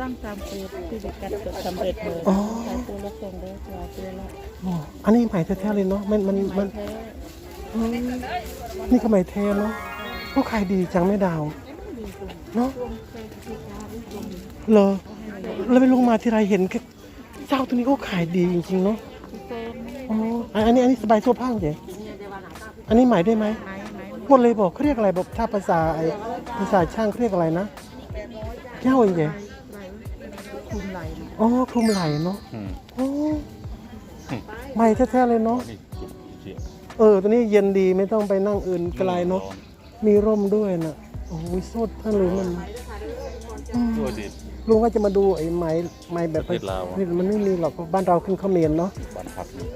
สร้างตามสูตรที่จะกันจดสำเร็จเลยอ๋อ ใช้ตัวละส่งเลยตัวตัวละอ๋ออันนี้ไหมแท้ๆเลยเนาะมันมันไม้มันแท้อืมนี่ก็ไหมแท้เนาะพวกขายดีจังแม่ดาวดีกว่าเนาะช่วงแค่ที่ค้าหรือช่วงเหรอแล้วไปลงมาที่ไรเห็นแค่เจ้าตัวนี้ก็ขายดีจริงๆเนาะที่เซนอ๋ออันอันนี้อันนี้สบายโซ่ผ้าเจ๊อันนี้ไหมได้ไหมไม้ไม้หมดเลยบอกเขาเรียกอะไรบอกถ้าภาษาไอ้ภาษาช่างเขาเรียกอะไรนะเย้าเองเจ๊ไหลคุมไหลอ๋อคลุมไหล่เนาะอืมอ๋อใหม่แท้ๆเลยเนาะนี่เสียเออ ตัวนี้เย็นดีไม่ต้องไปนั่งอื่นไกลเนาะมีร่มด้วยนะโอ้ยโซดท่านเลยมันอืมตัวดิลุงก็จะมาดูไอ้ไม้ไม้แบบประเทศลาวอะนี่มันไม่มีหรอกบ้านเราขึ้นข้าวเมียนเนาะบ้านพักนี่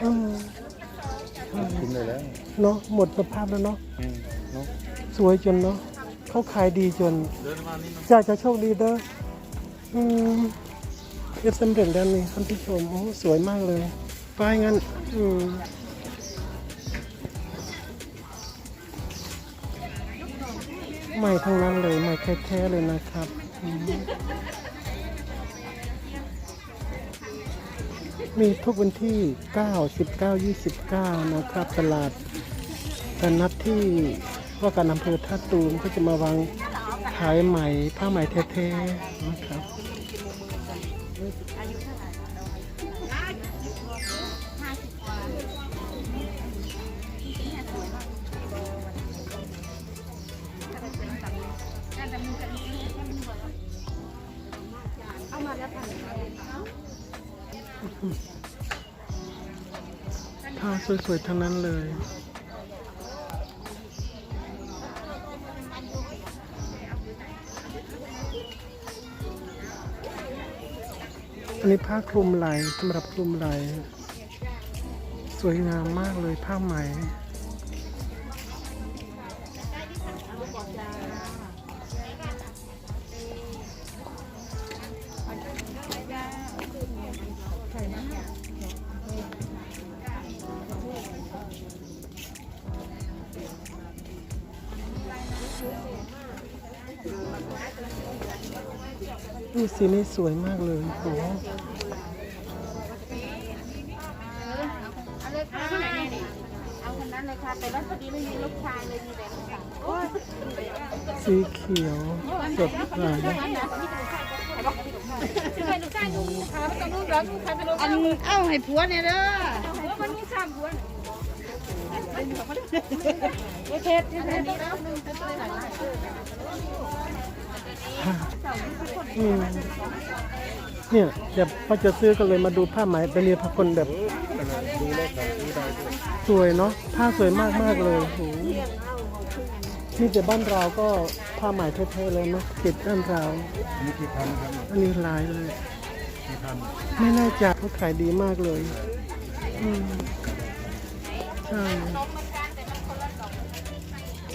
เออคุ้มเลยแล้วเนาะหมดสภาพแล้วเนาะอืมเนาะสวยจนเนาะเขาขายดีจนเดินมานี่เนาะจะจะโชคดีเด้อ อืมเอสำเร็จด้านนี้ท่านผู้ชมโอ้สวยมากเลยไปงั้น อืมใหม่ทั้งนั้นเลยใหม่แท้ๆเลยนะครับมีทุกวันที่ 9 19 29 นะครับ ตลาดกันนัดที่ว่าการอำเภอท่าตูมก็จะมาวาง ขายไหมผ้าไหมแท้ๆนะครับผ้าสวยๆทั้งนั้นเลย อันนี้ผ้าคลุมไหล่สำหรับคลุมไหล่สวยงามมากเลยผ้าไหม นี่สีนี้สวยมากเลยโอ้โหเอาเลยค่ะเอาคนนั้นเลยค่ะแต่ว่าพอดีไม่มีลูกชายเลยมีแต่ลูกสาวสีเขียวสดใสอันเอ้าให้ผัวเนี่ยเด้อมันมีสามผัว เทศเทศนี้แล้วอืมเนี่ยเดี๋ยวพอจะซื้อก็เลยมาดูผ้าไหมไปเรียนพาคนแบบสวยเนาะผ้าสวยมากมากเลยโหนี่แต่บ้านเราก็ผ้าไหมแท้ๆเลยเนาะติดด้านเราอันนี้กี่พันครับอันนี้ลายเลยไม่น่ใจะเขาขายดีมากเลย อืม ใช่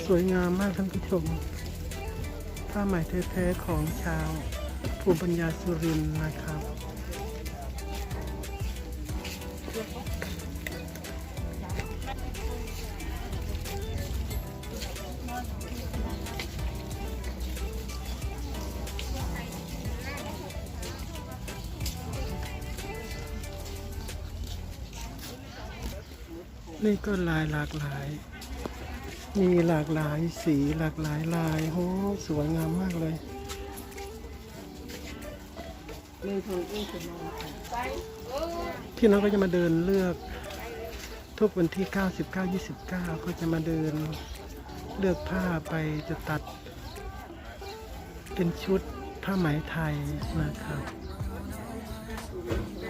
สวยงามมากท่านผู้ชม ผ้าไหมแท้ๆของชาวภูมิปัญญาสุรินทร์นะครับ ก็ลายหลากหลาย มีหลากหลายสีหลากหลายลายโอ้สวยงามมากเลยพี่น้องก็จะมาเดินเลือก ทุกวันที่ 99 29 ก็จะมาเดินเลือกผ้าไปจะตัด เป็นชุดผ้าไหมไทยนะครับ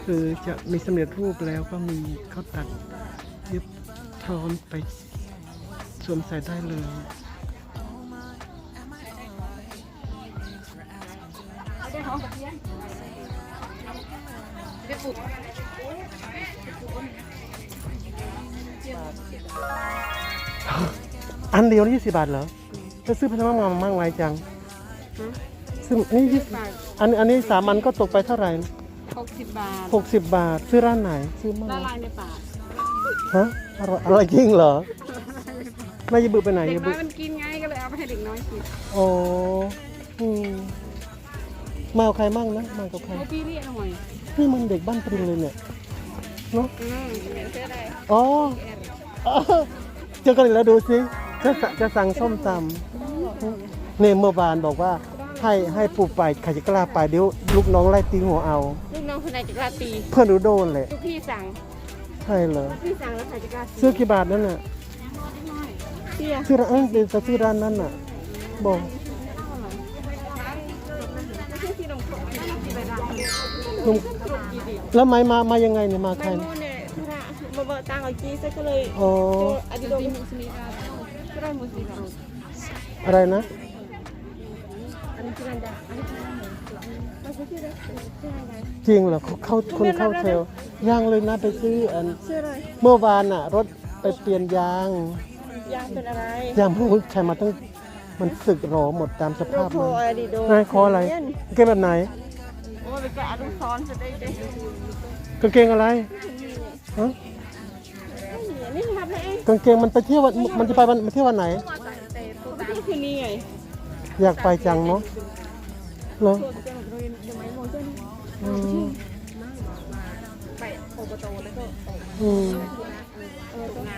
คือจะมีสำเร็จรูปแล้วก็มีเขาตัด เย็บพร้อมไปสวมใส่ได้เลยอันเดียวนี่ยี่สิบบาทเหรอจะซื้อพันธมากมากมายจังซึ่งนี่ยี่สิบอันอันนี้สามอันก็ตกไปเท่าไหร่หกสิบบาทหกสิบบาท ซื้อร้านไหน ซื้อมาละลายในปาก ฮะอร่อยอร่อยจริงเหรอแม่ยายบึไปไหนเด็กยายน้บึอยมันกินไงก็เลยเอาไปให้เด็กน้อยกินโอ้อืมมากับใครมั่งนะมากับใครพี่เรียกหน่อยนี่มันเด็กบ้านปริงเลยเนี่ยเนาะอืมเสื้ออะไรอ๋ออ๋อเจอกันอีกแล้วดูสิจะสะจะสั่งส้มตำเนี่ยเมื่อวานบอกว่า ให้ให้ปูไปใครจะกล้าไปเดี๋ยวลูกน้องไล่ตีหัวเอา ลูกน้องคนไหนจะกล้าตีเพื่อนหนูโดนเลยลูกพี่สั่ง ใช่เหรอพี่สั่งแล้วใครจะกล้าตีซื้อกี่บาทนั่นน่ะเตี้ยชื่อร้านเอ้ยเดี๋ยวจะชื่อร้านนั้นน่ะบอกไม่ใช่ที่นมขมที่ไปร้านลุงแล้วไม้มามายังไงเนี่ยมาใครโน่นเนี่ยธุระมาเบิกตังค์เอาจีซะก็เลยอ๋ออดีตมุสลิมก็ได้มุสลิมอะไรนะอันนี้คืออะไรอันนี้คืออะไรไม่ใช่ชื่ออะไรชื่ออะไรจริงเหรอเขาเข้าคนเข้าเทล ยังเลยนะไปซื้ออันชื่ออะไรเมื่อวานน่ะ รถไปเปลี่ยนยาง ยางเป็นอะไรยางมันใช้มาตั้งมันสึกหรอหมดตามสโดภาพโคมันอะดีโดนายคออะไรกางเกงแบบไหน โอ้ยไปแกะลูกซ้อนจะได้ได้กางเกงอะไรฮะนี่ทำอะไรเองกางเกงมันไปเที่ยววันมันจะไปวันไปเที่ยววันไหนก็คือนี่ไงอยากไปจังเนาะเหรอตัวเจ้าเราเดี๋ยวไม่มองเจ้านี่อืมไป อบตแล้วก็ไปอืม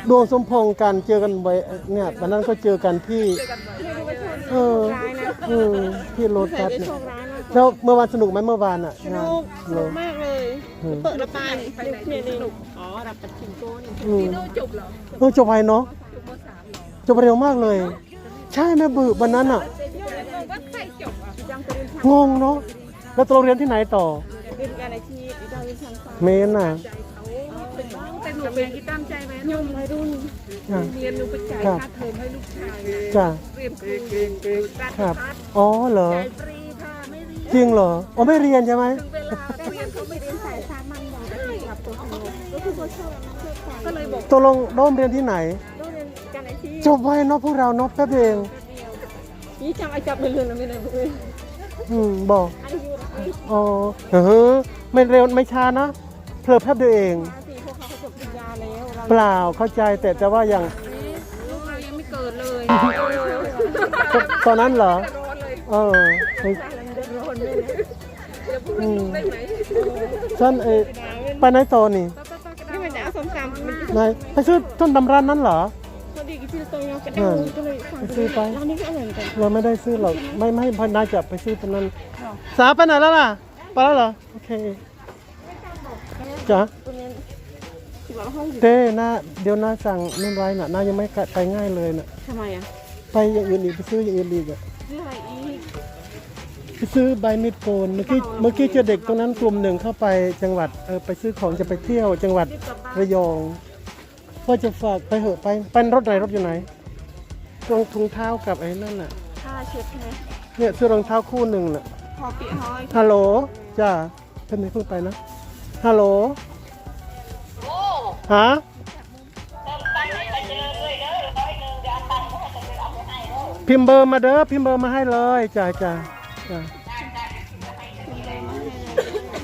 ดวงสมพงษ์กันเจอกันไว้เนี่ยวันนั้นก็เจอกันที่เอออืมที่โลใส่ตัสได้เนี่ยโชคร้านอะแล้วเมื่อวานสนุกไหมเมื่อวานอะสงานุนกสนุกมากเลยอืมเปิดระบายเนี่ยนี่อ๋อรับปัดชิงโก้นี่อืมโดจบเหรอโอ้จบไวเนาะจบเร็วมากเลย ใช่แม่บือวันนั้นอะว่าใครจบอะจังไปเรียนทางงงเนาะแล้วตกลงเรียนที่ไหนต่อ เรียนการอาชีพจังเรียนทางสายเมนอะเป็นบ้างแต่หนูเป็นที่ตั้งใจไหมยมวัยรุ่นอะเรียนหนูไปจ่ายครับค่าเทอมให้ลูกชายจ้ะเรียนครูรัฐครับ พัฒน์อ๋อเหรอ จ่ายฟรีค่ะไม่เรียนจริงเหรออ๋อไม่เรียนใช่ไหมถึงเวลาเรียนเขาไม่เรียนสายสามัญอย่างที่กับตัวเขาก็คือเขาชอบชอบสายก็เลยบอกตกลงโดมเรียนที่ไหน ต้องเรียนการอาชีพจบไวเนาะพวกเราเนาะแป๊บเดียวเองนี่จำไอ้จับไม่เรียนนะไม่ได้พวกเอ้ยอืมบอกอายุ นะอ๋อเออไม่เร็วไม่ช้านะ เพลิดแป๊บเดียวเองสี่พวกเขาเขาจบปริญญาแล้วเราเปล่าเข้าใจแต่จะว่าอย่างลูกเรายังไม่เกิดเลยตอนนั้นเหรอ ร้อนเลยเออร้อนเลยอย่าพูดอืมได้ไหมฉันเออไปไหนต่อนี่ นี่มันจะเอาส้มตำมันไหนไปซื้อต้นตำร้านนั้นเหรอ พอดีกับที่ตัวยากระด้างก็เลยสั่งไปซื้อไป ร้านนี้ก็อร่อยเหมือนกันเราไม่ได้ซื้อหรอก ไม่ไม่พอนายจะไปซื้อตรงนั้น สาไปไหนแล้วล่ะ ไปแล้วเหรอ โอเคจ้ะตัวนี้ที่บอกว่าเต้หน้าเดี๋ยวหน้าสั่งนู่นไว้น่ะน้ายังไม่ไปง่ายเลยน่ะทำไมอะ ไปอย่างอื่นอีกไปซื้ออย่างอื่นอีกอะซื้ออะไรอีกไปซื้อใบมีดโกนเมื่อกี้เมื่อกี้เจอเด็กตรงนั้นกลุ่มหนึ่งเข้าไปจังหวัดเออไปซื้อของจะไปเที่ยว จังหวัดระยองว่าจะฝากไปเหอะไปเป็นรถไหนรถอยู่ไหนรองถุงเท้ากับไอ้นั่นน่ะผ้าเช็ดไหมเนี่ยซื้อรองเท้าคู่หนึ่งน่ะ พอปีห้อยฮัลโหลจ้าเพิ่นไม่พูดไปนะฮัลโหลฮะพิมพ์เบอร์มาเด้อพิมพ์เบอร์มาให้เลยจ้าจ้าจ้า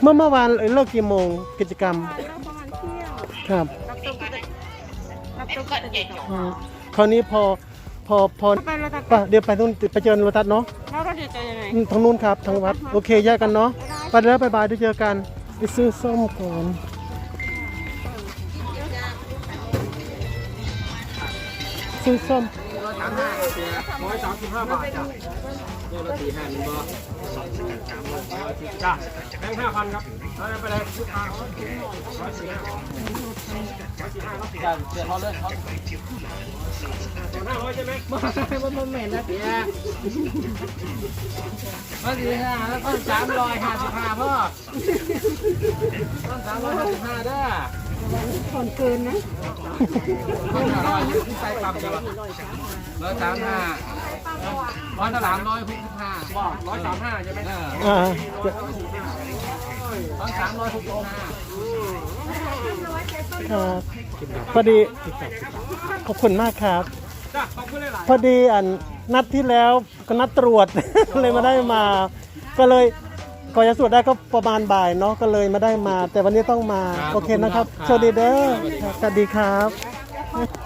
เมื่อเมื่อวานเลิกกี่โมงกิจกรรมเลิกประมาณเที่ยงครับรับตัวก็จะรับตัวก็จะอืมคราวนี้พอ พอพอไปเราตัดป่ะเดี๋ยวไปนู่นไปเจอโรตัสเนาะแล้วเราจะเจอยังไง อืมทางนู้นครับทางวัดโอเคแยกกันเนาะไปแล้วบายบายเดี๋ยวเจอกันไปซื้อส้มก่อนซื้อส้ม ร้อยสามสิบห้าบาทจ้ะตัวละสี่ห้าหนึ่งบอ จ้ะแบงค์ห้าพันครับเอาไปเลยลูกค้าร้อยสี่ห้าร้อยสี่ห้าครับจ้ะเดี๋ยวเขาเลยเขาห้าร้อยใช่ไหมมันมันเหม็นนะเปียร้อยสี่ห้าแล้วต้นสามร้อยห้าสิบห้าพ่อต้นสามร้อยห้าสิบห้าเด้อผ่อนเกินนะต้นห้าร้อยยี่สิบใส่ปั๊มจ้ะร้อยสามห้า ร้อยสามร้อยหกสิบห้าบอกร้อยสามห้าใช่ไหมเอออ่าร้อยสามร้อยหกสิบห้าครับพอดีขอบคุณมากครับจ้ะขอบคุณหลายพอดีอันนัดที่แล้วก็นัดตรวจ เลยมาได้มา ก็เลยก่อนจะตรวจได้ก็ประมาณบ่ายเนาะก็เลยมาได้มา แต่วันนี้ต้องมา โอเคนะครับสวัสดีเด้อครับสวัสดีครับ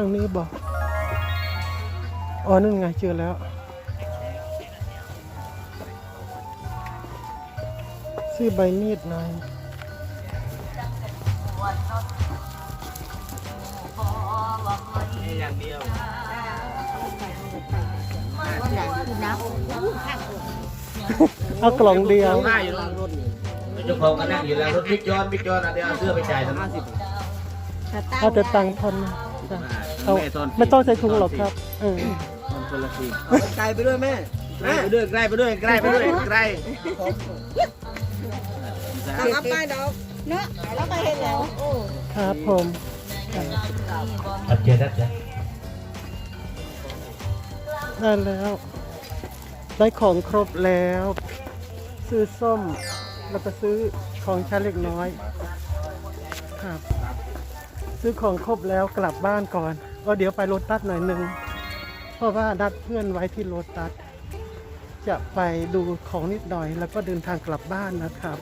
างนี้บอกอ๋อนั่นไงเจอแล้วซื้อใบมีดหน่อยอย่างเดียวเอากล่องเดียวหน้าอยู่รถนี่เจ้าของก็นั่งอยู่แล้วรถบิ๊กจอนบิ๊กจอนเดี๋ยวเอาเสื้อไปจ่ายทั้งห้าสิบเอาแต่ตังค์ทอนนะ จ้ะเอาไม่ต้องใส่ถุงหรอกครับเออคนละสิไกลไปด้วยแม่ไปด้วยใกล้ไปด้วยใกล้ไปด้วยใกล้เอาไปดอกเนาะแล้วไปเห็นแล้วโอ้ครับผมอัดเจนัดจ้ะได้แล้ว ได้ของครบแล้ว ซื้อส้มแล้วก็ซื้อของใช้เล็กน้อย ครับ ซื้อของครบแล้วกลับบ้านก่อน ก็เดี๋ยวไปโรตัสหน่อยหนึ่งเพราะว่านัดเพื่อนไว้ที่โรตัสจะไปดูของนิดหน่อย แล้วก็เดินทางกลับบ้านนะครับ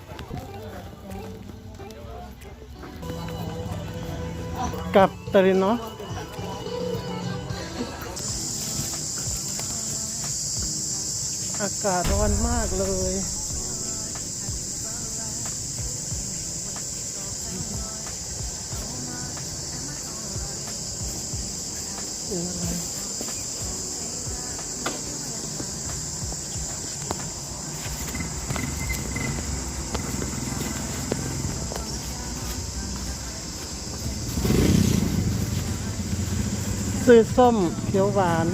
กลับตรินเนาะอากาศร้อนมากเลย เสียงอะไรซื้อส้มเขียวหวาน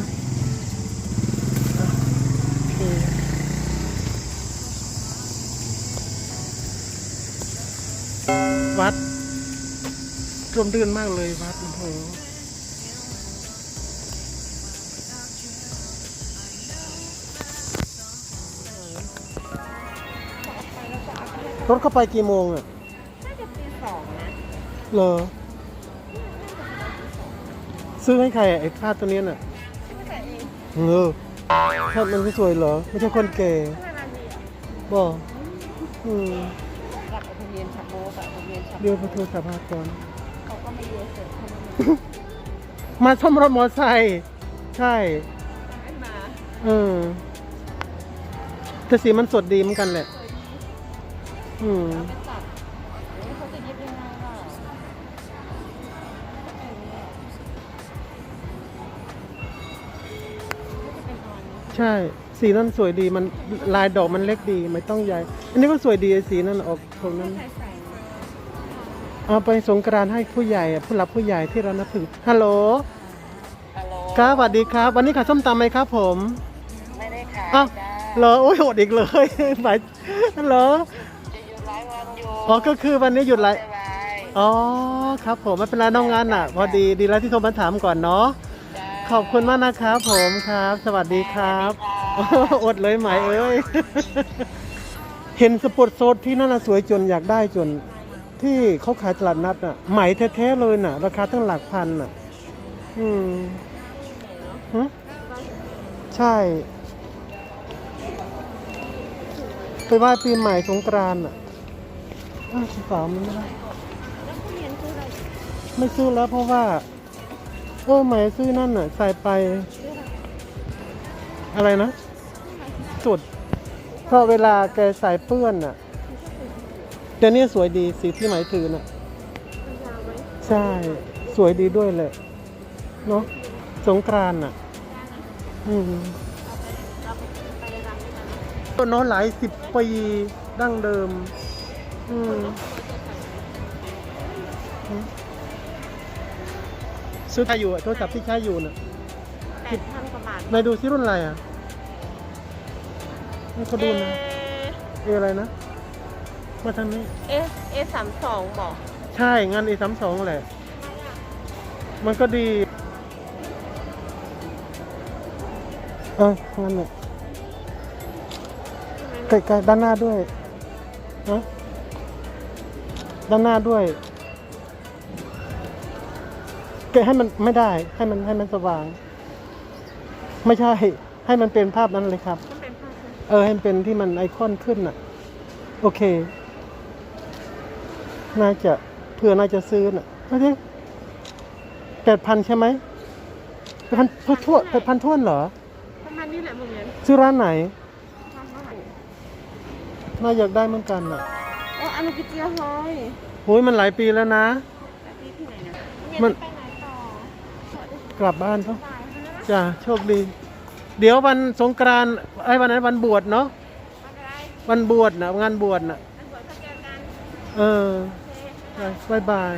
วัดร่มรื่นมากเลยวัดโอ้โห รถเข้าไปกี่โมงอะน่าจะตีสองนะเหรอ ซื้อให้ใครอะไอ้คาดตัวเนี้ยน่ะชื่อแต่เองเออคาดมันไม่สวยเหรอ ไม่ใช่คนแก่เพื่อนอันนี้บอกอืมกับทะเบียนชับโบกับทะเบียนชับเดี๋ยวไปโทรศัพท์หาก่อน เขาก็ไม่เยอะเสร็จเขามาซ่อมรถมอไซค์ใช่ไม่มา เออแต่สีมันสดดีเหมือนกันแหละ อืมไปจับเอ๊ะเขาจะเย็บยังไงล่ะใช่ สีนั้นสวยดีมันลายดอกมันเล็กดีไม่ต้องใหญ่ อันนี้ก็สวยดีไอ้สีนั้นออกตรงนั้น ใส่ใส่เอาไปสงกรานต์ให้ผู้ใหญ่อะผู้หลักผู้ใหญ่ที่เรานับถือฮัลโหลครับสวัสดีครับ วันนี้ขายส้มตำไหมครับผมไม่ได้ขายอ้าวเหรอโอ้ยโหดอีกเลยหมายเหร อยู่อ๋อก็คือวันนี้หยุดไรสบายอ๋อครับผมไม่เป็นไรน้องงานอะพอดีดีแล้วที่โทรมาถามก่อนเนาะจ้าขอบคุณมากนะครับผมครับ สวัสดีครับอดเลยไหมเอ้ยเห็นสปอร์ตโซดที่นั่นน่ะสวยจนอยากได้จน ที่เขาขายตลาดนัดอะไหมแท้ๆเลยน่ะ ราคาตั้งหลักพันอะ อืมฮะใช่ ไปไหว้ปีใหม่สงกรานต์อะ้าวสามันไม่ได้แล้วผู้เรียนคืออะไรไม่ซื้อแล้วเพราะว่าเออไหมซื้อนั่นน่ะ ใส่ไป อะไรนะสุด เพราะเวลาแกใส่เปื้อนน่ะแต่เนี่ยสวยดีสีที่ไหมถือน่ะ ใช่ สวยดีด้วยเลยเนาะสงกรานต์น่ะ อืมเราไปไปรำด้วยกันก็เนหลายสิบปีดั้งเดิม อืมซื้อใช้อยู่อะโทรศัพท์ที่ใช้อยู่น่ะแปดพันกว่าบาทนายดูซิรุ่นอะไรอะให้เขาดูนะเออะไรนะ มาทางนี้ เอเอสามสองบอกใช่งานเอสามสองแหละ มันก็ดีเอองั้นแหละใกล้ๆด้านหน้าด้วยนะ ด้านหน้าด้วยแกะให้มันไม่ได้ ให้มันให้มันสว่าง ไม่ใช่ ให้มันเป็นภาพนั้นเลยครับมันเป็นผ้าคลุมเออให้มันเป็นที่มันไอคอนขึ้นน่ะ โอเค น่าจะเผื่อน่าจะซื้อน่ะเอาดิแปดพันใช่ไหมใพันพันท้วนพันท้วนเหรอประมาณนี้แหละมึงเรียนชื่อร้านไหนทำเท่าไหร่น่าอยากได้เหมือนกันอะโอ้อันนี้กิเจียวเฮ้ยโอ้ยมันหลายปีแล้วนะแบบนี้ที่ไหนเนี่ยมัน ไปไหนต่อกลับบ้านเถอะตายใช่ไหมล่ะจ้าโชคดี เดี๋ยววันสงกรานต์ไอ้วันนั้นวันบวชเนาะอะไรวันบวชนะงานบวชนะอันสวยถ้าเจอกัน เออโอเค ไปบายบาย